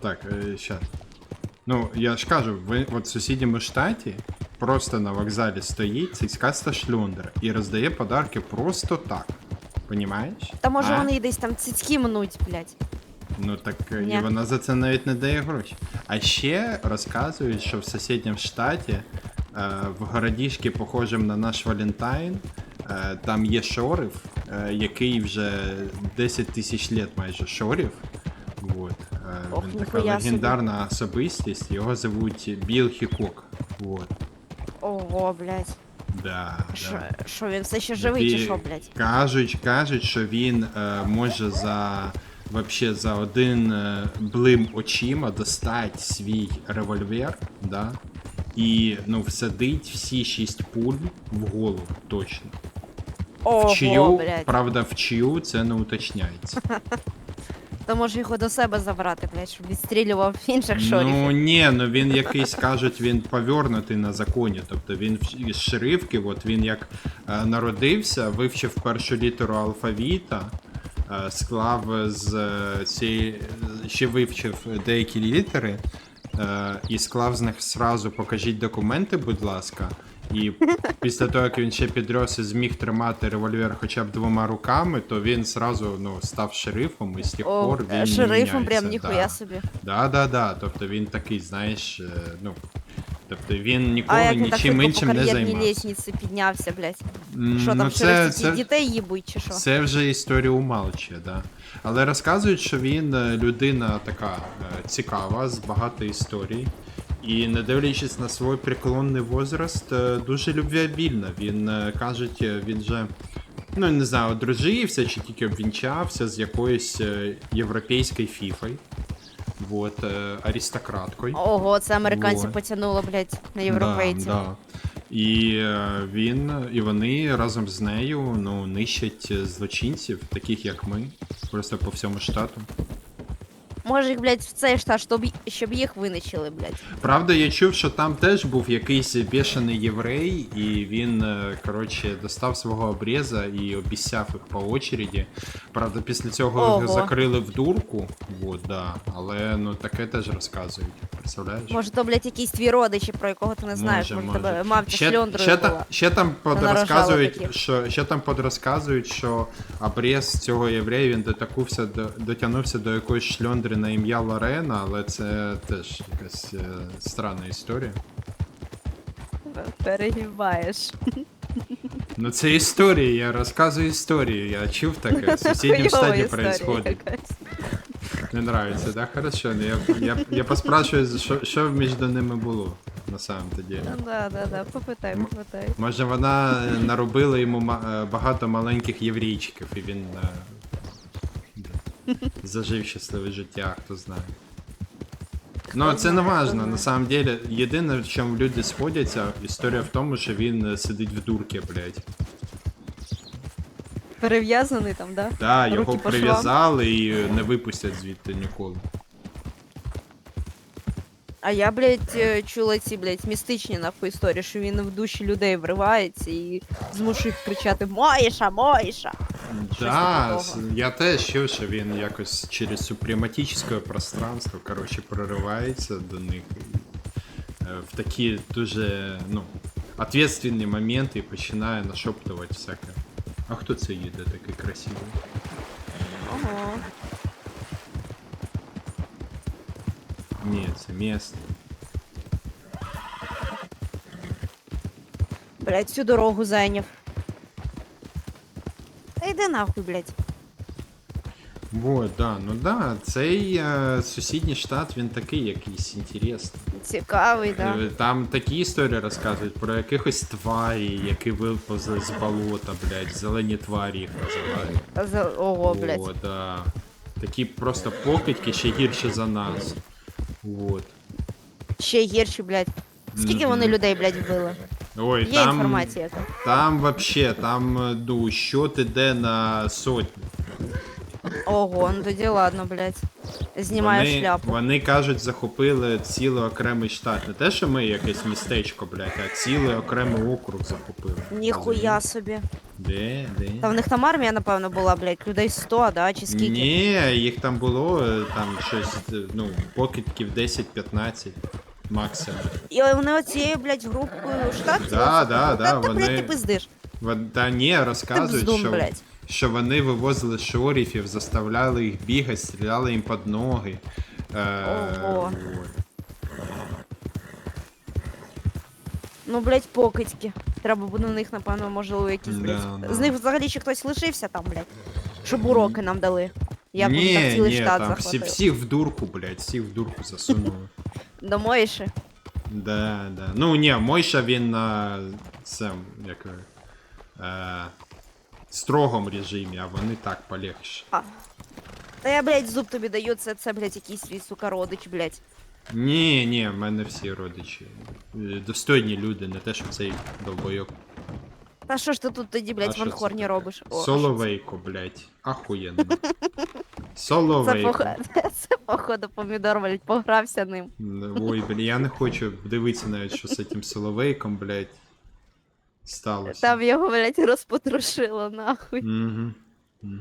Так, щас. Ну, я ж кажу, ви от в сусідньому штаті просто на вокзалі стоїть цицькаста шльондра і роздає подарки просто так. Понімаєш? Та може А? вони десь там цицьки мнуть, блядь. Ну так е, і вона за це навіть не дає гроші. А ще розказують, що в сусідньому штаті, е, в городішки, похожим на наш Валентайн, е, там є шорив, е, який вже 10 тисяч літ майже шорів. Вот. Е, Ох, Він така ніхуя собі. легендарна особистість, його звуть Біл Хікок. Вот. Ого, блядь. Да, Що, да. що він все ще живий чи що, блядь? Кажуть, кажуть, що він е, може за вообще за один е, блим очима достать свій револьвер, да, і ну всадить всі шість пуль в голову точно. Ого, в чию, блядь. правда, в чию це не уточняється. То може його до себе забрати, блядь, щоб відстрілював інших шорів. Ну ні, ну він якийсь кажуть, він повернутий на законі. Тобто він в- із шрифки, от він як е, народився, вивчив першу літеру алфавіта, е, склав з е, цієї, ще вивчив деякі літери. е, І склав з них сразу покажіть документи, будь ласка. І після того, як він ще підрос і зміг тримати револьвер хоча б двома руками, то він сразу ну, став шерифом і з тих О, пор він е, не шерифом прям ніхуя да. собі. Да, да, да. Тобто він такий, знаєш, е, ну. Тобто він А ніколи як він так нічим швидко по іншим не кар'єрній займався. лестниці піднявся, блядь. М, Що там, ну, це, ці це, дітей їбуть чи що? це вже історія умалчує, да. Але розказують, що він е, людина така е, цікава, з багато історій. І не дивлячись на свій преклонний возраст, е, дуже любвеобільна. Він е, кажуть, е, він же. Ну, не знаю, одружився чи тільки обвінчався з якоюсь європейською фіфою. Вот, аристократкою. Ого, це американці Вот. потягнуло, блядь, на європейців. Да, да. І він, і вони разом з нею ну, нищать злочинців, таких як ми, просто по всьому штату. Може їх, блядь, в цей штат, щоб, щоб їх винищили, блядь. Правда, я чув, що там теж був якийсь бешений єврей, і він, е, коротше, достав свого обріза і обіцяв їх по очереді. Правда, після цього Ого. закрили в дурку, вот, да. але ну таке теж розказують. Представляєш? Може, то, блядь, якийсь твій родичі, про якого ти не знаєш, може, тебе мавця ще, шльондрою ще, була. та, ще там подрозказують, таких. що ще там подрозказують, що обрез цього єврея він дотакувся до дотягнувся до якоїсь шльондри на ім'я Лорена, але це теж якась е, странна історія. Перегибаєш. Ну це історія, я розказую історію. Я чув таке. В сусідньому Хуйова штаті історія якась. Не нравится, да? Хорошо. Ну, я, я, я поспрашиваю, що, що між ними було на самом-то деле. Ну да, да, да, попитай, М- попитай. Може вона е, наробила йому ма- е, багато маленьких єврійчиків, і він е, зажив щасливе життя, хто знає. Ну, це не важно, на самом деле. Єдине, в чому люди сходяться, історія в тому, що він е, сидить в дурці, блядь. Перев'язаний там, да? Да, Руки його по швам. прив'язали і е, не випустять звідти ніколи. А я, блядь, е, чула ці, блядь, містичні нахуй історії, що він в душі людей вривається і змушує їх кричати Моїша, Моїша! Щось Да, такого. я теж чув, що він якось через супрематичне пространство, коротше, проривається до них е, в такі дуже, ну, ответственні моменти і починає нашептувати всяке. А хто це їде такий красивий? Ого. Ні, це місто. Блядь, всю дорогу зайняв. Йди нахуй, блядь. Вот, да, ну да, цей е, сусідній штат, він такий якийсь інтересний. Цікавий, да. Е, Там такі історії розказують про якихось тварі, які виповзли з болота, блядь, зелені тварі їх називають. За- Ого, О, блядь. да. Такі просто покидьки ще гірші за нас. Вот. Ще гірші, блядь. Скільки вони людей, блядь, вбили? Ой, Є там, інформація яка? там вообще, там, е, ну, счет іде на сотні. Ого, ну тоді ладно, блядь. Знімаю вони, шляпу. Вони кажуть, захопили цілий окремий штат. Не те, що ми якесь містечко, блядь, а цілий окремий округ захопили. Ніхуя собі. Де, де? Та в них там армія, напевно, була, блядь, людей 100, да, чи скільки? Ні, їх там було е, там щось, е, ну, покидьків 10-15 максимум. І вони оцією, блядь, групою штатів. Да, да, да, Та, ти, вони- блядь, ти пиздиш. Вон- Та ні, розказують, бздун, що, блядь. що вони вивозили шоріфів, заставляли їх бігати, стріляли їм під ноги. Е, Ого. вот. Ну, блядь, покидьки. Треба буде на них, напевно, можливо, якісь, Да, блядь. да. З них взагалі ще хтось лишився там, блядь. Щоб уроки нам дали. Вони там ні, цілий ні, штат там всі, захватили. всіх в дурку, блядь, всіх в дурку засунули. Домоїши? Да, да. Ну ні, Мойша він на цем, як е, строгом режимі, а вони так полегше. А. Та я, блядь, зуб тобі даю, це, це, блядь, якийсь свій, сука, родич, блядь. Ні, ні, в мене всі родичі. Е, Достойні люди, не те, що цей долбойок. Та що ж ти тут тоді, блядь, в Анхорні робиш? О? Соловейко, блядь. Ахуєнно. Це, Соловейко. походу, це, походу, помідор, блядь, погрався ним. Ой, блін, я не хочу дивитися навіть, що з цим соловейком, блядь, сталося. Там його, блядь, розпотрушило, нахуй. Угу. Угу.